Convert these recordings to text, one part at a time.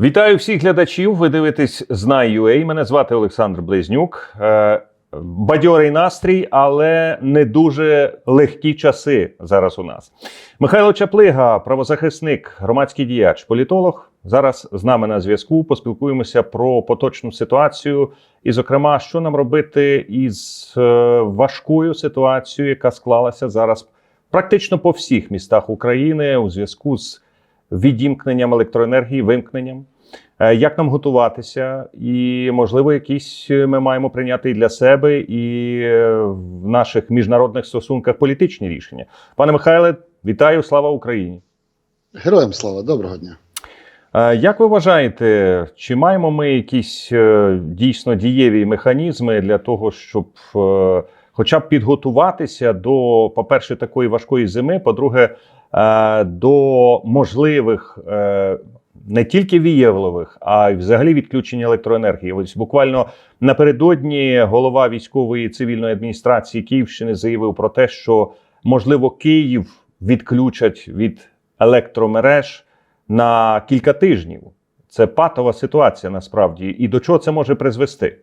Вітаю всіх глядачів. Ви дивитесь Знай.ua. Мене звати Олександр Близнюк. Е, Бадьорий настрій, але не дуже легкі часи зараз у нас. Михайло Чаплига, правозахисник, громадський діяч, політолог. Зараз з нами на зв'язку. Поспілкуємося про поточну ситуацію, і, зокрема, що нам робити із е, важкою ситуацією, яка склалася зараз практично по всіх містах України у зв'язку з відімкненням електроенергії, вимкненням. Е, Як нам готуватися, і можливо, якісь е, ми маємо прийняти і для себе, і е, в наших міжнародних стосунках політичні рішення. Пане Михайле, вітаю! Слава Україні! Героям слава, доброго дня. Як ви вважаєте, чи маємо ми якісь дійсно дієві механізми для того, щоб хоча б підготуватися до, по-перше, такої важкої зими, по-друге, до можливих не тільки вієвлових, а й взагалі відключення електроенергії? Ось буквально напередодні голова військової цивільної адміністрації Київщини заявив про те, що можливо Київ відключать від електромереж на кілька тижнів. Це патова ситуація насправді. І до чого це може призвести?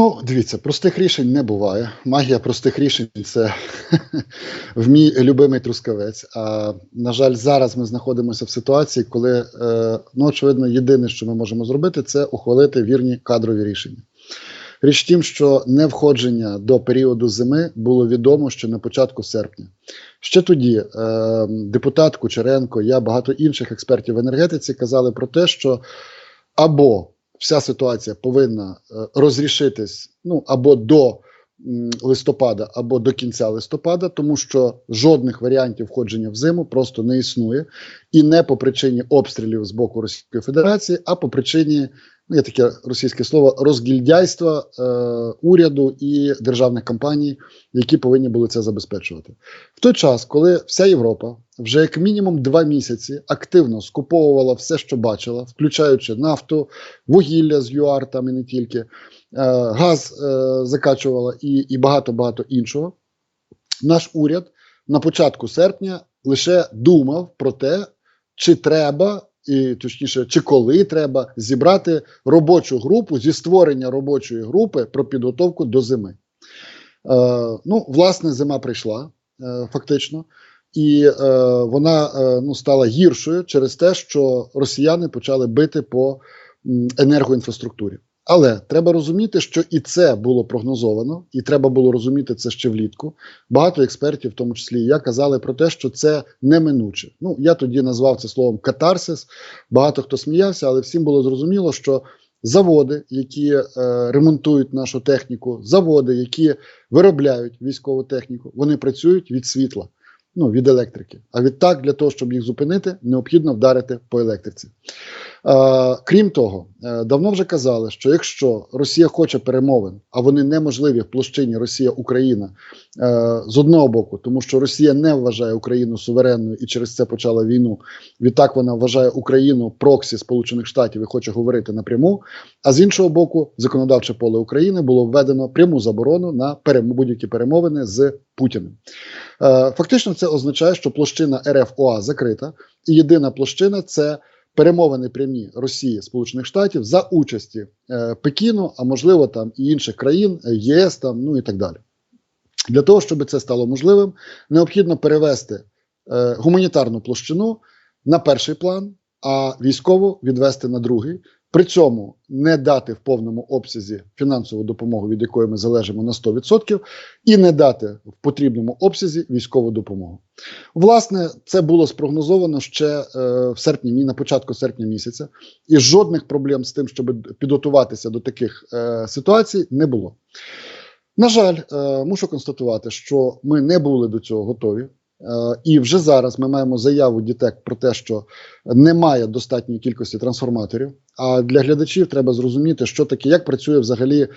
Ну, дивіться, простих рішень не буває. Магія простих рішень це в мій любимий трускавець. А на жаль, зараз ми знаходимося в ситуації, коли, е, ну, очевидно, єдине, що ми можемо зробити, це ухвалити вірні кадрові рішення. Річ тім, що не входження до періоду зими було відомо ще на початку серпня. Ще тоді е, депутат Кучеренко, я багато інших експертів в енергетиці казали про те, що або вся ситуація повинна е, розрішитись ну або до листопада, або до кінця листопада, тому що жодних варіантів входження в зиму просто не існує, і не по причині обстрілів з боку Російської Федерації, а по причині є таке російське слово розгільдяйства е, уряду і державних компаній, які повинні були це забезпечувати. В той час, коли вся Європа вже як мінімум два місяці активно скуповувала все, що бачила, включаючи нафту, вугілля з ЮАР, там і не тільки, е, газ е, закачувала і, і багато багато іншого. Наш уряд на початку серпня лише думав про те, чи треба. І точніше, чи коли треба зібрати робочу групу зі створення робочої групи про підготовку до зими. Е, ну, власне, зима прийшла е, фактично, і е, вона ну, стала гіршою через те, що росіяни почали бити по енергоінфраструктурі. Але треба розуміти, що і це було прогнозовано, і треба було розуміти це ще влітку. Багато експертів, в тому числі я, казали про те, що це неминуче. Ну я тоді назвав це словом катарсис. Багато хто сміявся, але всім було зрозуміло, що заводи, які е, ремонтують нашу техніку, заводи, які виробляють військову техніку, вони працюють від світла, ну від електрики. А відтак, для того, щоб їх зупинити, необхідно вдарити по електриці. Е, крім того, е, давно вже казали, що якщо Росія хоче перемовин, а вони неможливі в площині Росія-Україна е, з одного боку, тому що Росія не вважає Україну суверенною і через це почала війну. Відтак вона вважає Україну проксі Сполучених Штатів і хоче говорити напряму. А з іншого боку, законодавче поле України було введено пряму заборону на будь-які перемовини з Путіним. Фактично, це означає, що площина РФОА закрита, і єдина площина це перемовини прямі Росії Сполучених Штатів за участі е, Пекіну, а можливо там і інших країн, е, ЄС там, ну і так далі. Для того, щоб це стало можливим, необхідно перевести е, гуманітарну площину на перший план, а військову відвести на другий. При цьому не дати в повному обсязі фінансову допомогу, від якої ми залежимо на 100%, і не дати в потрібному обсязі військову допомогу. Власне, це було спрогнозовано ще е, в серпні, на початку серпня місяця, і жодних проблем з тим, щоб підготуватися до таких е, ситуацій, не було. На жаль, е, мушу констатувати, що ми не були до цього готові. Е, І вже зараз ми маємо заяву ДІТЕК про те, що немає достатньої кількості трансформаторів. А для глядачів треба зрозуміти, що таке, як працює взагалі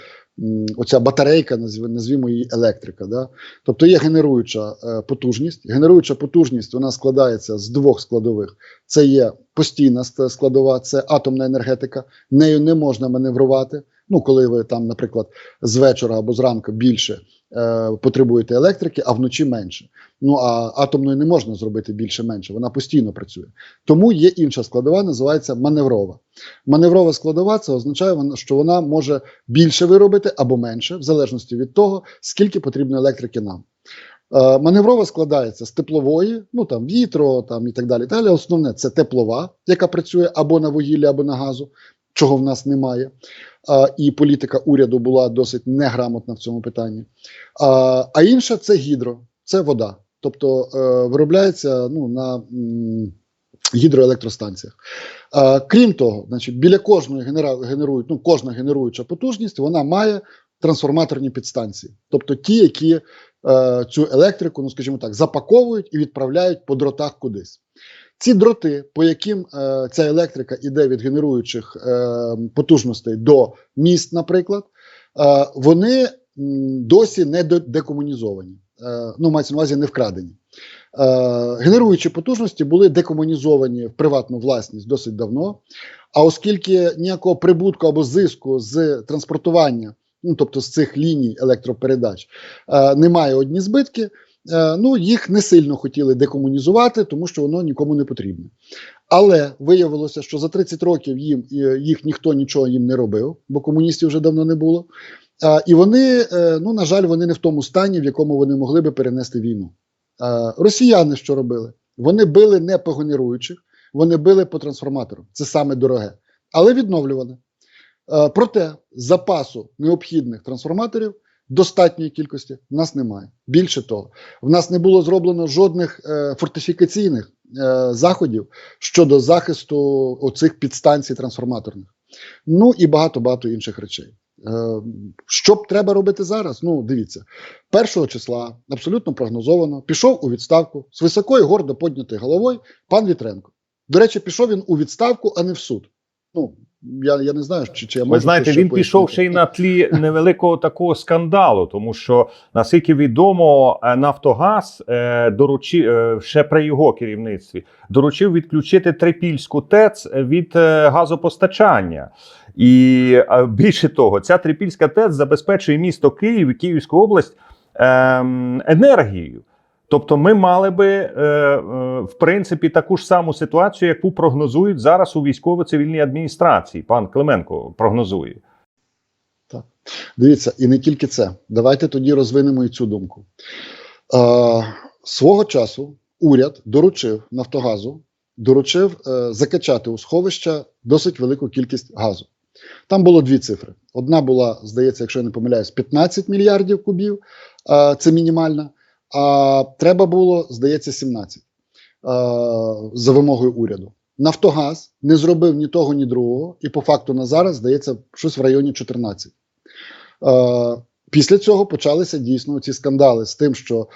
оця батарейка, назвімо її електрика. Да? Тобто є генеруюча е, потужність. Генеруюча потужність вона складається з двох складових: це є постійна складова, це атомна енергетика. Нею не можна маневрувати. Ну, коли ви там, наприклад, з вечора або зранку більше е, потребуєте електрики, а вночі менше. Ну а атомною не можна зробити більше-менше, вона постійно працює. Тому є інша складова, називається маневрова. Маневрова складова це означає, що вона може більше виробити або менше, в залежності від того, скільки потрібно електрики нам. Е, Маневрова складається з теплової, ну там вітро там і так далі. Далі основне це теплова, яка працює або на вугіллі, або на газу, чого в нас немає. І політика уряду була досить неграмотна в цьому питанні. А, інша це гідро, це вода. Тобто е, виробляється ну, на гідроелектростанціях. Крім того, значить, біля кожної генерують, ну, кожна генеруюча потужність вона має трансформаторні підстанції, тобто ті, які е, цю електрику, ну скажімо так, запаковують і відправляють по дротах кудись. Ці дроти, по яким е, ця електрика йде від генеруючих е, потужностей до міст, наприклад, е, вони досі не декомунізовані. Е, ну, мається на увазі не вкрадені. Е, генеруючі потужності були декомунізовані в приватну власність досить давно. А оскільки ніякого прибутку або зиску з транспортування, ну тобто з цих ліній електропередач, е, немає одні збитки. Е, ну, їх не сильно хотіли декомунізувати, тому що воно нікому не потрібне. Але виявилося, що за 30 років їм е, їх ніхто нічого їм не робив, бо комуністів вже давно не було. І вони, е, ну на жаль, вони не в тому стані, в якому вони могли би перенести війну. Росіяни що робили? Вони били не по генеруючих, вони били по трансформатору. Це саме дороге, але відновлюване. Проте запасу необхідних трансформаторів достатньої кількості в нас немає. Більше того, в нас не було зроблено жодних е, фортифікаційних е, заходів щодо захисту оцих підстанцій трансформаторних. Ну і багато багато інших речей. Е, що треба робити зараз? Ну, дивіться, першого числа абсолютно прогнозовано пішов у відставку з високою гордо поднятою головою пан Вітренко. До речі, пішов він у відставку, а не в суд. Ну я, я не знаю, чи, чи я можу Ви знаєте, він пішов ще й на тлі невеликого такого скандалу, тому що наскільки відомо, е, Нафтогаз е, доручив е, ще при його керівництві доручив відключити Трипільську ТЕЦ від е, газопостачання. І е, більше того, ця Трипільська ТЕЦ забезпечує місто Київ і Київську область ем, енергією. Тобто, ми мали би е, е, в принципі таку ж саму ситуацію, яку прогнозують зараз у військово-цивільній адміністрації. Пан Клименко прогнозує. Дивіться, і не тільки це. Давайте тоді розвинемо і цю думку. Е, свого часу уряд доручив Нафтогазу, доручив е, закачати у сховища досить велику кількість газу. Там було дві цифри. Одна була, здається, якщо я не помиляюсь, 15 мільярдів кубів, е, це мінімальна. А треба було, здається, 17 е, за вимогою уряду. Нафтогаз не зробив ні того, ні другого, і по факту на зараз здається щось в районі 14. Е, Після цього почалися дійсно ці скандали з тим, що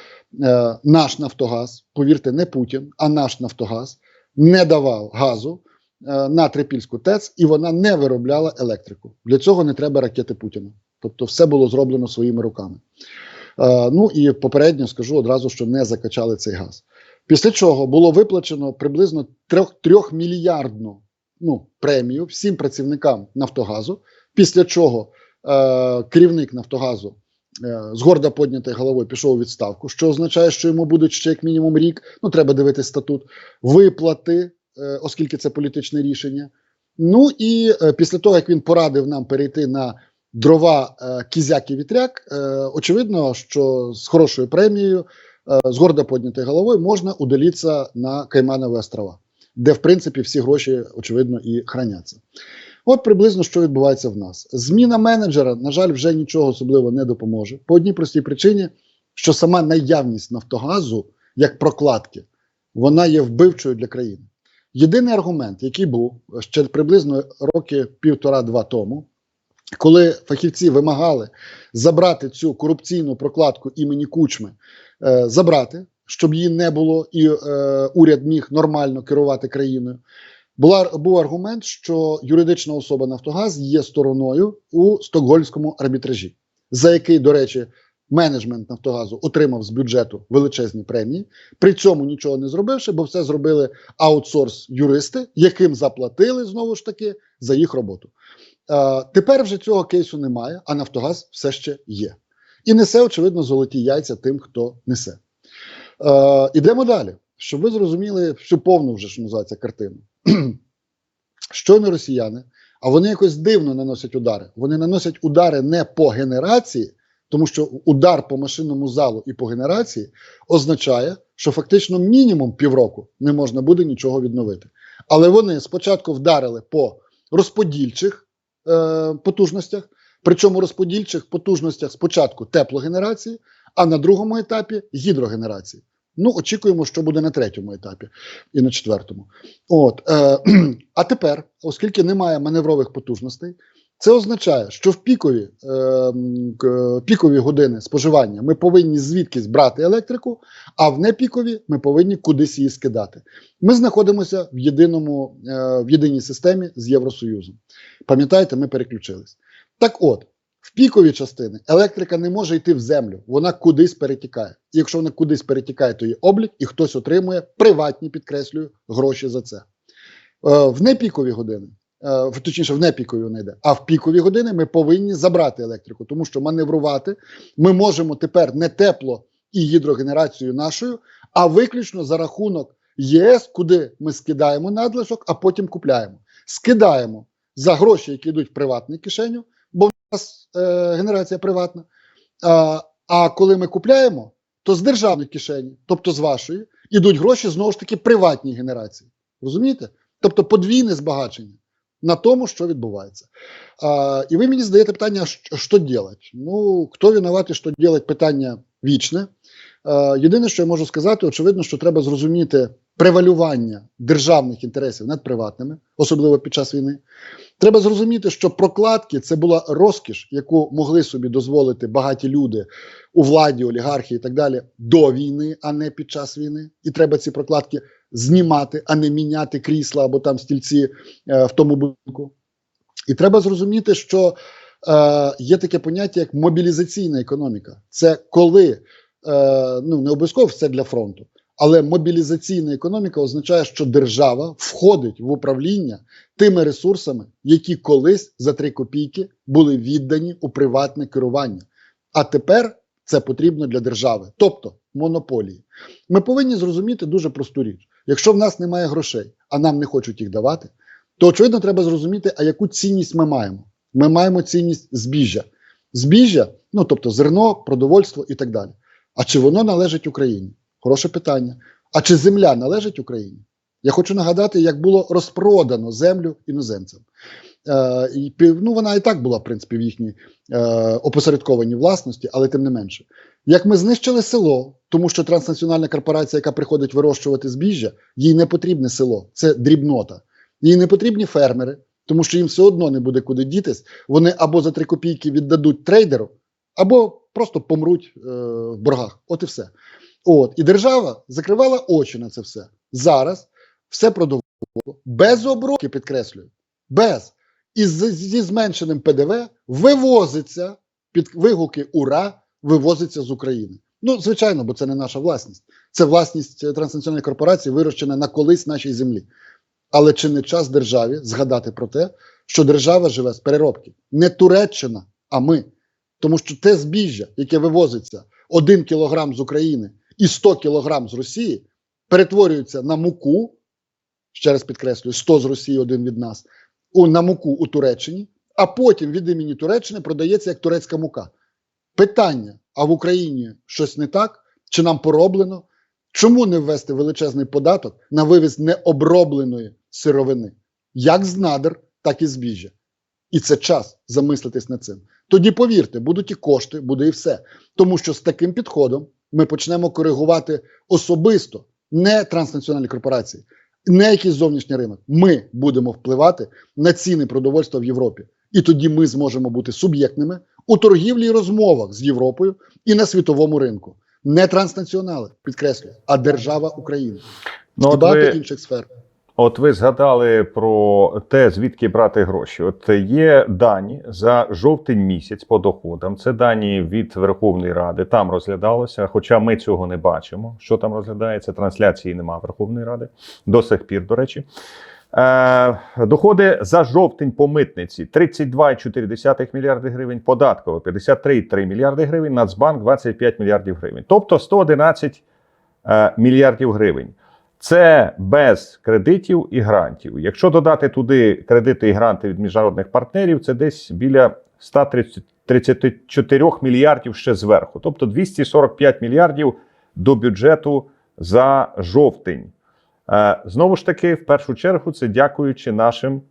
е, наш Нафтогаз, повірте, не Путін, а наш Нафтогаз не давав газу е, на Трипільську ТЕЦ, і вона не виробляла електрику. Для цього не треба ракети Путіна. Тобто, все було зроблено своїми руками. Е, ну і попередньо скажу одразу, що не закачали цей газ. Після чого було виплачено приблизно 3, 3 мільярдну ну, премію всім працівникам Нафтогазу. Після чого е, керівник Нафтогазу е, з гордо піднятою головою пішов у відставку, що означає, що йому будуть ще як мінімум рік. Ну треба дивитись статут виплати, е, оскільки це політичне рішення. Ну і е, після того, як він порадив нам перейти на дрова е, кізяк і вітряк, е, очевидно, що з хорошою премією, е, з гордо піднятою головою можна удалитися на Кайманові острова, де в принципі всі гроші очевидно і храняться. От приблизно що відбувається в нас. Зміна менеджера, на жаль, вже нічого особливо не допоможе. По одній простій причині, що сама наявність Нафтогазу як прокладки, вона є вбивчою для країни. Єдиний аргумент, який був ще приблизно роки півтора-два тому, коли фахівці вимагали забрати цю корупційну прокладку імені Кучми, е, забрати, щоб її не було, і е, уряд міг нормально керувати країною. Була був аргумент, що юридична особа Нафтогаз є стороною у стокгольмському арбітражі, за який, до речі, менеджмент Нафтогазу отримав з бюджету величезні премії, при цьому нічого не зробивши, бо все зробили аутсорс юристи, яким заплатили знову ж таки за їх роботу. Е, тепер вже цього кейсу немає, а Нафтогаз все ще є. І несе, очевидно, золоті яйця тим, хто несе. Е, ідемо далі, щоб ви зрозуміли всю повну вже що називається картину. Щойно росіяни, а вони якось дивно наносять удари. Вони наносять удари не по генерації, тому що удар по машинному залу і по генерації означає, що фактично мінімум півроку не можна буде нічого відновити. Але вони спочатку вдарили по розподільчих е, потужностях, причому розподільчих потужностях спочатку теплогенерації, а на другому етапі гідрогенерації. Ну, очікуємо, що буде на третьому етапі і на четвертому. От, е, а тепер, оскільки немає маневрових потужностей, це означає, що в пікові, е, пікові години споживання ми повинні звідкись брати електрику, а в непікові ми повинні кудись її скидати. Ми знаходимося в єдиному е, в єдиній системі з Євросоюзом. Пам'ятаєте, ми переключились. Так от, в пікові частини електрика не може йти в землю, вона кудись перетікає. І якщо вона кудись перетікає, то є облік, і хтось отримує приватні, підкреслюю, гроші за це. Е, в непікові години, точніше, в непікові вона йде, а в пікові години ми повинні забрати електрику, тому що маневрувати ми можемо тепер не тепло і гідрогенерацію нашою, а виключно за рахунок ЄС, куди ми скидаємо надлишок, а потім купляємо. Скидаємо за гроші, які йдуть в приватну кишеню, бо в нас е, генерація приватна. А, а коли ми купляємо, то з державної кишені, тобто з вашої, ідуть гроші знову ж таки приватній генерації. Розумієте? Тобто подвійне збагачення на тому, що відбувається. А, і ви мені задаєте питання, що, робити? Ну, хто винуватий, що робити, питання вічне. А, Єдине, що я можу сказати, очевидно, що треба зрозуміти превалювання державних інтересів над приватними, особливо під час війни. Треба зрозуміти, що прокладки це була розкіш, яку могли собі дозволити багаті люди у владі, олігархи і так далі до війни, а не під час війни. І треба ці прокладки знімати, а не міняти крісла або там стільці е, в тому будинку. І треба зрозуміти, що е, є таке поняття як мобілізаційна економіка. Це коли е, ну не обов'язково все для фронту, але мобілізаційна економіка означає, що держава входить в управління тими ресурсами, які колись за три копійки були віддані у приватне керування. А тепер це потрібно для держави, тобто монополії. Ми повинні зрозуміти дуже просту річ: якщо в нас немає грошей, а нам не хочуть їх давати, то очевидно треба зрозуміти, а яку цінність ми маємо. Ми маємо цінність збіжжя. Збіжжя, ну тобто зерно, продовольство і так далі. А чи воно належить Україні? Хороше питання. А чи земля належить Україні? Я хочу нагадати, як було розпродано землю іноземцям. Е, ну, вона і так була, в принципі, в їхній е, опосередкованій власності, але тим не менше. Як ми знищили село, тому що транснаціональна корпорація, яка приходить вирощувати збіжжя, їй не потрібне село, це дрібнота. Їй не потрібні фермери, тому що їм все одно не буде куди дітись. Вони або за три копійки віддадуть трейдеру, або просто помруть е, в боргах. От і все. От і держава закривала очі на це все. Зараз все продовжувало без обробки, підкреслюю, без і з, зі зменшеним ПДВ вивозиться під вигуки Ура, вивозиться з України. Ну, звичайно, бо це не наша власність. Це власність е, транснаціональної корпорації, вирощена на колись нашій землі. Але чи не час державі згадати про те, що держава живе з переробки? Не Туреччина, а ми. Тому що те збіжжя, яке вивозиться 1 кілограм з України і 100 кілограм з Росії, перетворюється на муку, ще раз підкреслюю, 100 з Росії, один від нас, у, на муку у Туреччині, а потім від імені Туреччини продається як турецька мука. Питання: а в Україні щось не так? Чи нам пороблено? Чому не ввести величезний податок на вивіз необробленої сировини, як з надр, так і збіжжя? І це час замислитись над цим. Тоді повірте, будуть і кошти, буде і все. Тому що з таким підходом ми почнемо коригувати особисто, не транснаціональні корпорації, не якийсь зовнішній ринок. Ми будемо впливати на ціни продовольства в Європі. І тоді ми зможемо бути суб'єктними у торгівлі і розмовах з Європою і на світовому ринку. Не транснаціонали, підкреслюю, а держава України Ну, багато ви, інших сфер. От ви згадали про те, звідки брати гроші. От є дані за жовтень місяць по доходам. Це дані від Верховної Ради. Там розглядалося, хоча ми цього не бачимо. Що там розглядається? Трансляції немає Верховної Ради до сих пір, до речі. Е, доходи за жовтень по митниці 32,4 мільярди гривень, податково 53,3 мільярди гривень, Нацбанк 25 мільярдів гривень. Тобто 111 е, мільярдів гривень. Це без кредитів і грантів. Якщо додати туди кредити і гранти від міжнародних партнерів, це десь біля 134 мільярдів ще зверху. Тобто 245 мільярдів до бюджету за жовтень. Е, Знову ж таки, в першу чергу, це дякуючи нашим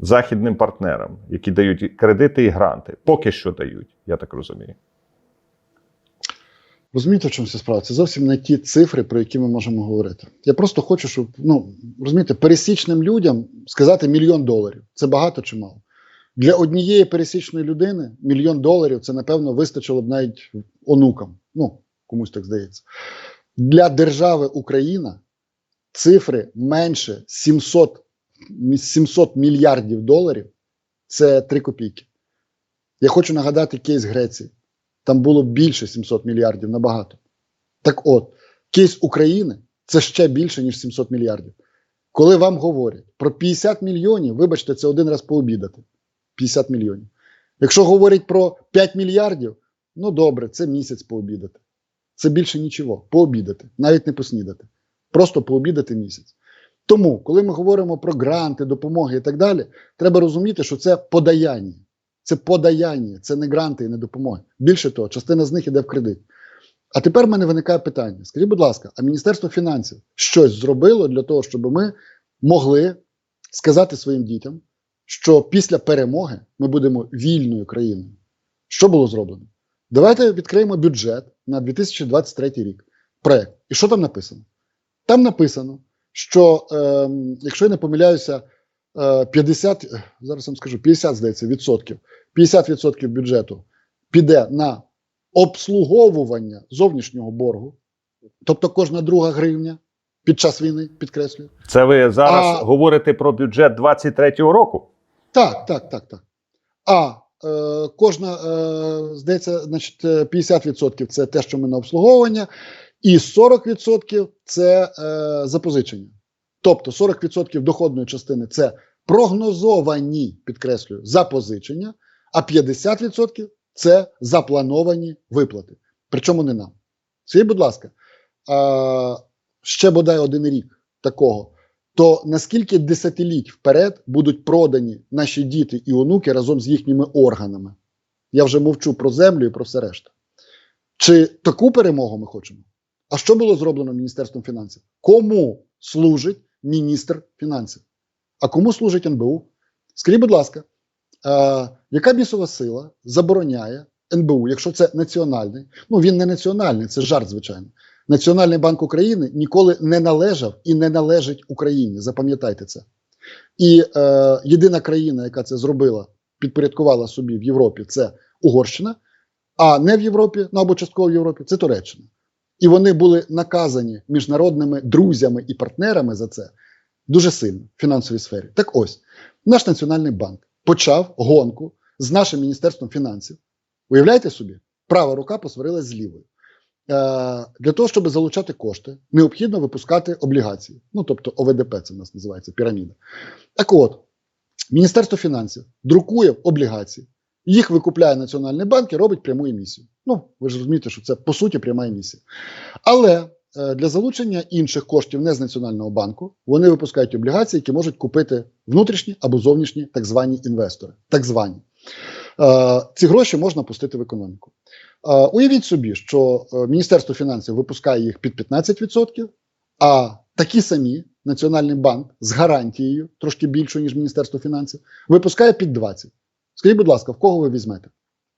західним партнерам, які дають кредити і гранти. Поки що дають, я так розумію. Розумієте, в чому ця справа? Це зовсім не ті цифри, про які ми можемо говорити. Я просто хочу, щоб ну розумієте, пересічним людям сказати мільйон доларів. Це багато чи мало? Для однієї пересічної людини мільйон доларів це, напевно, вистачило б навіть онукам. Ну, комусь так здається. Для держави Україна цифри менше 700, 700 мільярдів доларів це 3 копійки. Я хочу нагадати кейс Греції. Там було більше 700 мільярдів набагато. Так от, кейс України це ще більше, ніж 700 мільярдів. Коли вам говорять про 50 мільйонів, вибачте, це один раз пообідати. 50 мільйонів. Якщо говорять про 5 мільярдів, ну добре, це місяць пообідати. Це більше нічого. Пообідати, навіть не поснідати. Просто пообідати місяць. Тому, коли ми говоримо про гранти, допомоги і так далі, треба розуміти, що це подаяння. Це подаяння, це не гранти і не допомоги. Більше того, частина з них іде в кредит. А тепер в мене виникає питання: скажіть, будь ласка, а Міністерство фінансів щось зробило для того, щоб ми могли сказати своїм дітям, що після перемоги ми будемо вільною країною? Що було зроблено? Давайте відкриємо бюджет на 2023 рік. Проект. І що там написано? Там написано, що е, якщо я не помиляюся, 50, е, зараз вам скажу, 50, здається, відсотків, 50 відсотків бюджету піде на обслуговування зовнішнього боргу, тобто кожна друга гривня під час війни, підкреслюю. Це ви зараз А- говорите про бюджет 23-го року? Так, так, так, так. А е, кожна, е, здається, значить, е, 50% це те, що ми на обслуговування, і 40% це е, запозичення. Тобто 40% доходної частини це прогнозовані, підкреслюю, запозичення, а 50% це заплановані виплати. Причому не нам. Скажіть, будь ласка, е, ще бодай один рік такого то наскільки десятиліть вперед будуть продані наші діти і онуки разом з їхніми органами? Я вже мовчу про землю і про все решта. Чи таку перемогу ми хочемо? А що було зроблено Міністерством фінансів? Кому служить міністр фінансів? А кому служить НБУ? Скажіть, будь ласка, е, яка бісова сила забороняє НБУ, якщо це національний? Ну він не національний, це жарт, звичайно. Національний банк України ніколи не належав і не належить Україні. Запам'ятайте це. І е, єдина країна, яка це зробила, підпорядкувала собі в Європі, це Угорщина, а не в Європі, ну або частково в Європі, це Туреччина. І вони були наказані міжнародними друзями і партнерами за це дуже сильно в фінансовій сфері. Так ось наш національний банк почав гонку з нашим міністерством фінансів. Уявляєте собі, права рука посварилась з лівою. Е, Для того, щоб залучати кошти, необхідно випускати облігації. Ну, тобто ОВДП, це в нас називається піраміда. Так от, Міністерство фінансів друкує облігації, їх викупляє Національний банк і робить пряму емісію. Ну, ви ж розумієте, що це по суті пряма емісія. Але е, для залучення інших коштів не з Національного банку вони випускають облігації, які можуть купити внутрішні або зовнішні так звані інвестори. Так звані. Е, Ці гроші можна пустити в економіку. Е, Уявіть собі, що Міністерство фінансів випускає їх під 15%, а такі самі Національний банк з гарантією, трошки більшою, ніж Міністерство фінансів, випускає під 20%. Скажіть, будь ласка, в кого ви візьмете?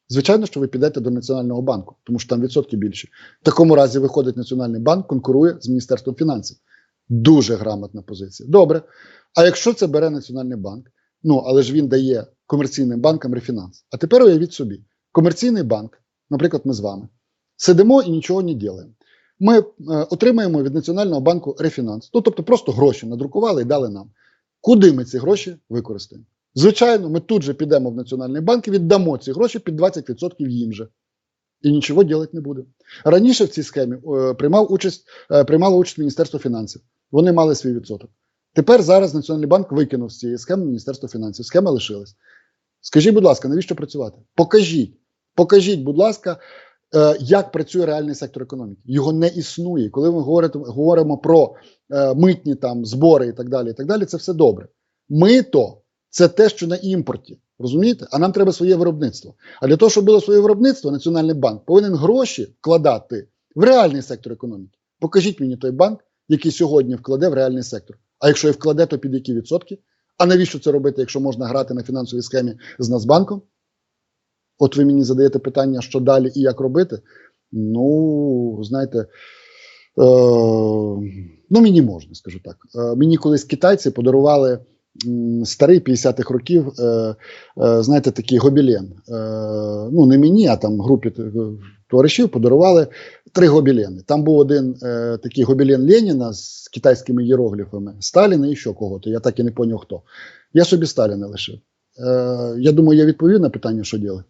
Звичайно, що ви підете до Національного банку, тому що там відсотки більші. В такому разі виходить Національний банк, конкурує з Міністерством фінансів. Дуже грамотна позиція. Добре. А якщо це бере Національний банк, ну але ж він дає комерційним банкам рефінанс. А тепер уявіть собі, комерційний банк, наприклад, ми з вами, сидимо і нічого не робимо. Ми е, отримаємо від Національного банку рефінанс. Ну, тобто просто гроші надрукували і дали нам. Куди ми ці гроші використаємо? Звичайно, ми тут же підемо в Національний банк і віддамо ці гроші під 20% їм же. І нічого робити не буде. Раніше в цій схемі е, приймав участь, е, приймало участь Міністерство фінансів. Вони мали свій відсоток. Тепер зараз Національний банк викинув з цієї схеми Міністерство фінансів. Схема лишилась. Скажіть, будь ласка, навіщо працювати? Покажіть, покажіть, будь ласка, е, як працює реальний сектор економіки. Його не існує. Коли ми говорите- говоримо про е, митні там збори і так далі, і так далі, це все добре. Мито це те, що на імпорті. Розумієте? А нам треба своє виробництво. А для того, щоб було своє виробництво, Національний банк повинен гроші вкладати в реальний сектор економіки. Покажіть мені той банк, який сьогодні вкладе в реальний сектор. А якщо і вкладе, то під які відсотки? А навіщо це робити, якщо можна грати на фінансовій схемі з Нацбанком? От ви мені задаєте питання, що далі і як робити. Ну, знаєте, е, ну мені можна, скажу так. Е, мені колись китайці подарували старий 50-х років, е, е, знаєте, такий гобілен. Е, ну, не мені, а там групі товаришів подарували три гобілени. Там був один такий гобілен Леніна з китайськими іерогліфами, Сталіна і ще кого-то. Я так і не поняв хто. Я собі Сталіна лишив. Я думаю, я відповів на питання, що робити.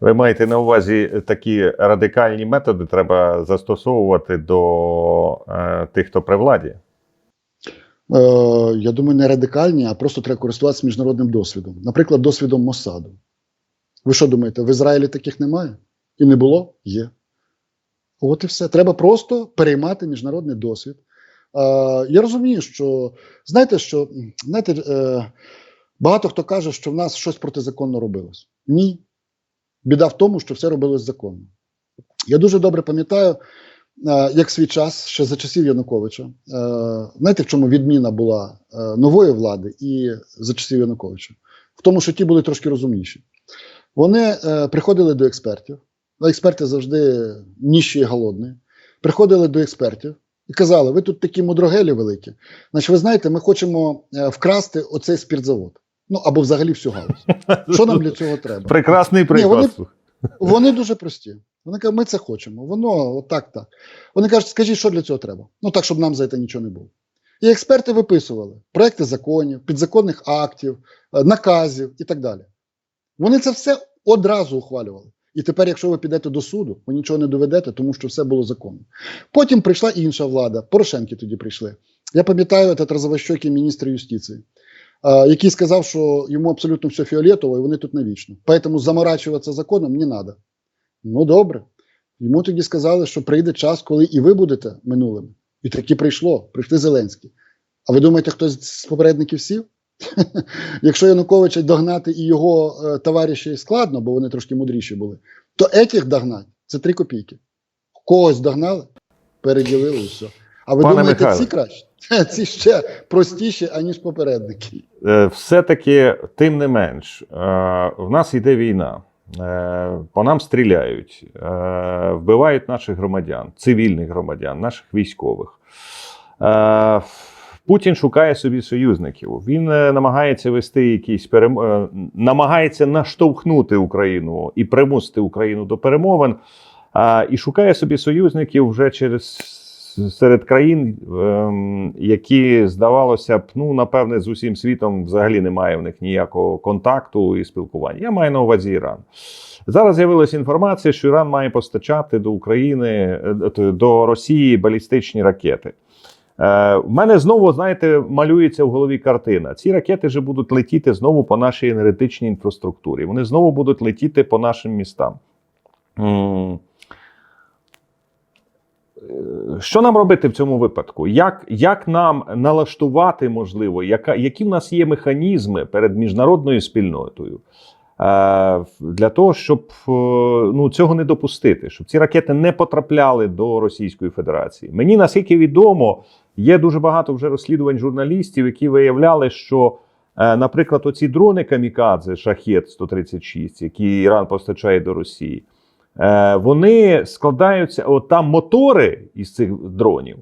Ви маєте на увазі такі радикальні методи треба застосовувати до е, тих, хто при владі. Е, я думаю, не радикальні, а просто треба користуватися міжнародним досвідом. Наприклад, досвідом Моссаду. Ви що думаєте, в Ізраїлі таких немає? І не було? Є. От і все. Треба просто переймати міжнародний досвід. Е, я розумію, що знаєте, що знаєте, е, багато хто каже, що в нас щось протизаконно робилось. Ні. Біда в тому, що все робилось законно. Я дуже добре пам'ятаю, як свій час, ще за часів Януковича. Е, знаєте, в чому відміна була е, нової влади і за часів Януковича? В тому, що ті були трошки розумніші. Вони е, приходили до експертів, а експерти завжди ніщі і голодні. Приходили до експертів і казали: ви тут такі мудрогелі великі. Значить, ви знаєте, ми хочемо е, вкрасти оцей спіртзавод. Ну або взагалі всю галузь. Що нам для цього треба? Прекрасний приклад. вони- Вони дуже прості. Вони кажуть, ми це хочемо. Воно отак, так. Вони кажуть, скажіть, що для цього треба? Ну так, щоб нам за це нічого не було. І експерти виписували проекти законів, підзаконних актів, е, наказів і так далі. Вони це все одразу ухвалювали. І тепер, якщо ви підете до суду, ви нічого не доведете, тому що все було законно. Потім прийшла інша влада, Порошенки тоді прийшли. Я пам'ятаю розовощокий міністр юстиції, е, який сказав, що йому абсолютно все фіолетово, і вони тут навічно. Поэтому заморачуватися законом не треба. Ну добре. Йому тоді сказали, що прийде час, коли і ви будете минулими. І таки прийшло. Прийшли Зеленський. А ви думаєте, хтось з попередників сів? Якщо Януковича догнати і його е, товариші складно, бо вони трошки мудріші були, то етіх догнати це три копійки. Когось догнали, переділили і все. А ви Пане думаєте, Михайле. ці краще? Ці ще простіші, аніж попередники. Е, Все-таки, тим не менш, е, в нас йде війна. Е, По нам стріляють, е, вбивають наших громадян, цивільних громадян, наших військових. Е, Путін шукає собі союзників. Він намагається вести якісь перем... намагається наштовхнути Україну і примусити Україну до перемовин. І шукає собі союзників вже через серед країн, ем, які здавалося б, ну напевне, з усім світом взагалі немає в них ніякого контакту і спілкування. Я маю на увазі Іран. Зараз з'явилася інформація, що Іран має постачати до України е, до Росії балістичні ракети. Е, в мене знову, знаєте, малюється в голові картина. Ці ракети вже будуть летіти знову по нашій енергетичній інфраструктурі. Вони знову будуть летіти по нашим містам. Е, Що нам робити в цьому випадку? Як, як нам налаштувати, можливо, яка, які в нас є механізми перед міжнародною спільнотою е, для того, щоб е, ну, цього не допустити, щоб ці ракети не потрапляли до Російської Федерації? Мені наскільки відомо, є дуже багато вже розслідувань журналістів, які виявляли, що, е, наприклад, оці дрони Камікадзе, Шахет 136, які Іран постачає до Росії. Е, вони складаються, от там мотори із цих дронів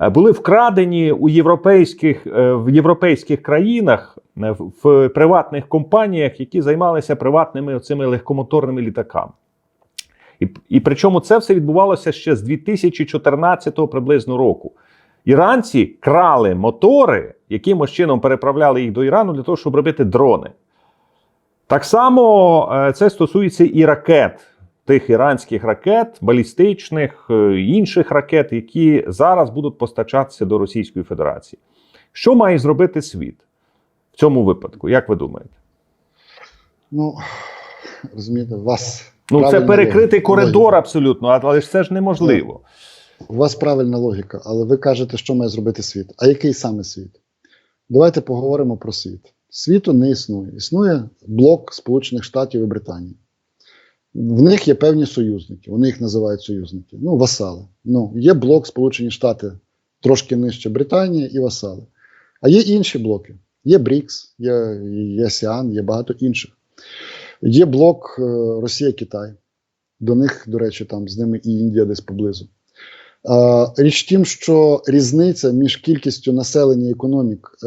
е, були вкрадені у європейських, е, в європейських країнах в- приватних компаніях, які займалися приватними цими легкомоторними літаками. І, і причому це все відбувалося ще з 2014 приблизно року. Іранці крали мотори, якимось чином переправляли їх до Ірану для того, щоб робити дрони. Так само це стосується і ракет, тих іранських ракет, балістичних, е, інших ракет, які зараз будуть постачатися до Російської Федерації. Що має зробити світ в цьому випадку? Як ви думаєте? Ну розумієте, вас Ну, це перекритий логіка. коридор абсолютно, але ж це ж неможливо. У вас правильна логіка, але ви кажете, що має зробити світ. А який саме світ? Давайте поговоримо про світ. Світу не існує. Існує блок Сполучених Штатів і Британії. В них є певні союзники. Вони їх називають союзники. Ну, васали. Ну, є блок Сполучені Штати трошки нижче Британії і васали. А є інші блоки. Є БРІКС, є, є АСІАН, є багато інших. Є блок е, Росія-Китай. До них, до речі, там з ними і Індія десь поблизу. Річ тім, що різниця між кількістю населення економік е,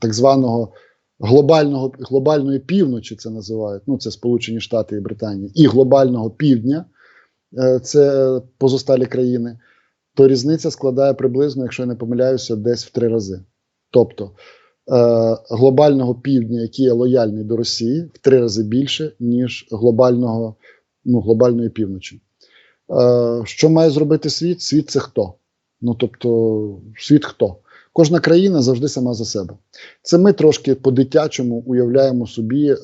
так званого глобального глобальної півночі, це називають. Ну це Сполучені Штати і Британія, і глобального півдня, е, це позосталі країни. То різниця складає приблизно, якщо я не помиляюся, десь в три рази. Тобто е, глобального півдня, який є лояльний до Росії, в три рази більше, ніж глобального, ну, глобальної півночі. Е, що має зробити світ? Світ це хто? Ну тобто, світ хто? Кожна країна завжди сама за себе. Це ми трошки по-дитячому уявляємо собі е,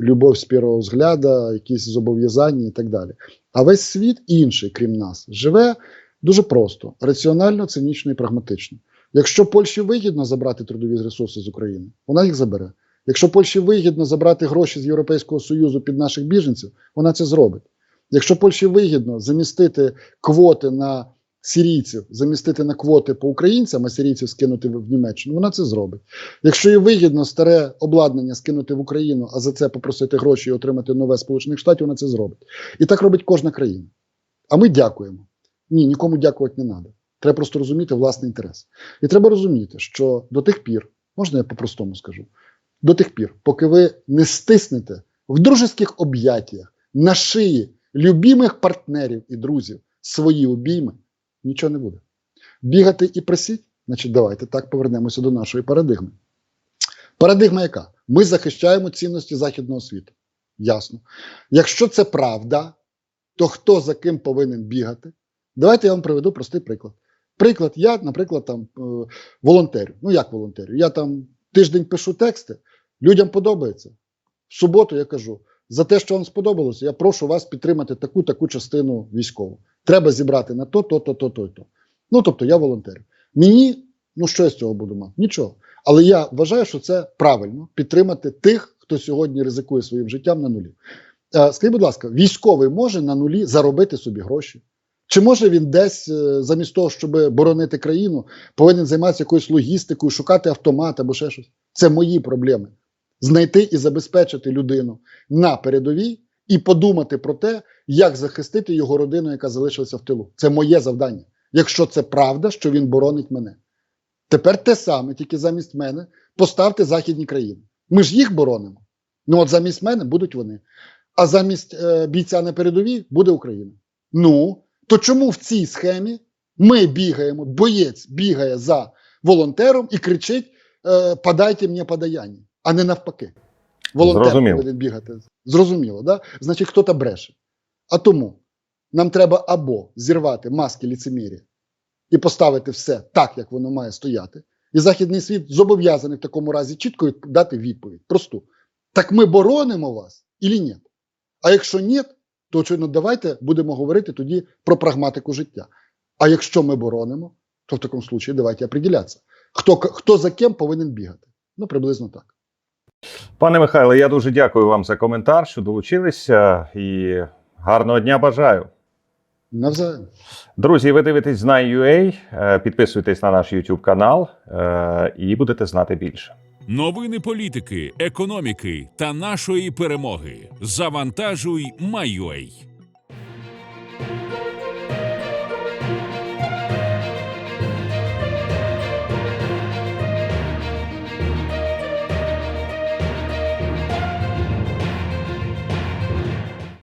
любов з першого взгляду, якісь зобов'язання і так далі. А весь світ інший, крім нас, живе дуже просто, раціонально, цинічно і прагматично. Якщо Польщі вигідно забрати трудові ресурси з України, вона їх забере. Якщо Польщі вигідно забрати гроші з Європейського Союзу під наших біженців, вона це зробить. Якщо Польщі вигідно замістити квоти на сирійців, замістити на квоти по українцям, а сирійців скинути в Німеччину, вона це зробить. Якщо їй вигідно старе обладнання скинути в Україну, а за це попросити гроші і отримати нове Сполучених Штатів, вона це зробить. І так робить кожна країна. А ми дякуємо. Ні, нікому дякувати не треба. Треба просто розуміти власний інтерес. І треба розуміти, що до тих пір, можна я по-простому скажу, до тих пір, поки ви не стиснете в дружеських об'яттях на шиї любимих партнерів і друзів свої обійми, нічого не буде. Бігати і просіть, значить, давайте так повернемося до нашої парадигми. Парадигма яка? Ми захищаємо цінності Західного світу. Ясно. Якщо це правда, то хто за ким повинен бігати? Давайте я вам приведу простий приклад. Приклад, я, наприклад, там е, волонтерю. Ну як волонтерю? Я там тиждень пишу тексти, людям подобається. В суботу я кажу: за те, що вам сподобалося, я прошу вас підтримати таку таку частину військову. Треба зібрати на то, то, то, то, то, то. Ну тобто я волонтерю. Мені, ну що я з цього буду мати? Нічого. Але я вважаю, що це правильно підтримати тих, хто сьогодні ризикує своїм життям на нулі. Е, скажіть, будь ласка, військовий може на нулі заробити собі гроші? Чи може він десь е, замість того, щоб боронити країну, повинен займатися якоюсь логістикою, шукати автомат або ще щось? Це мої проблеми. Знайти і забезпечити людину на передовій і подумати про те, як захистити його родину, яка залишилася в тилу. Це моє завдання. Якщо це правда, що він боронить мене. Тепер те саме, тільки замість мене, поставте західні країни. Ми ж їх боронимо. Ну от замість мене будуть вони. А замість е, бійця на передовій буде Україна. Ну, то чому в цій схемі ми бігаємо, боєць бігає за волонтером і кричить: е, подайте мені подаяння, а не навпаки. Волонтер Зрозуміло. повинен бігати. Зрозуміло, да? Значить, хто-то бреше. А тому нам треба або зірвати маски ліцемір'я і поставити все так, як воно має стояти. І Західний світ зобов'язаний в такому разі чітко дати відповідь. Просту. Так ми боронимо вас і ні? А якщо ні, то очевидно, давайте будемо говорити тоді про прагматику життя. А якщо ми боронимо, то в такому случаї давайте определятися. Хто, хто за ким повинен бігати? Ну, приблизно так. Пане Михайле, я дуже дякую вам за коментар, що долучилися, і гарного дня бажаю. Навзаєм. Друзі, ви дивитесь Знай.ua, е, підписуйтесь на наш YouTube канал е, і будете знати більше. Новини політики, економіки та нашої перемоги. Завантажуй Майой.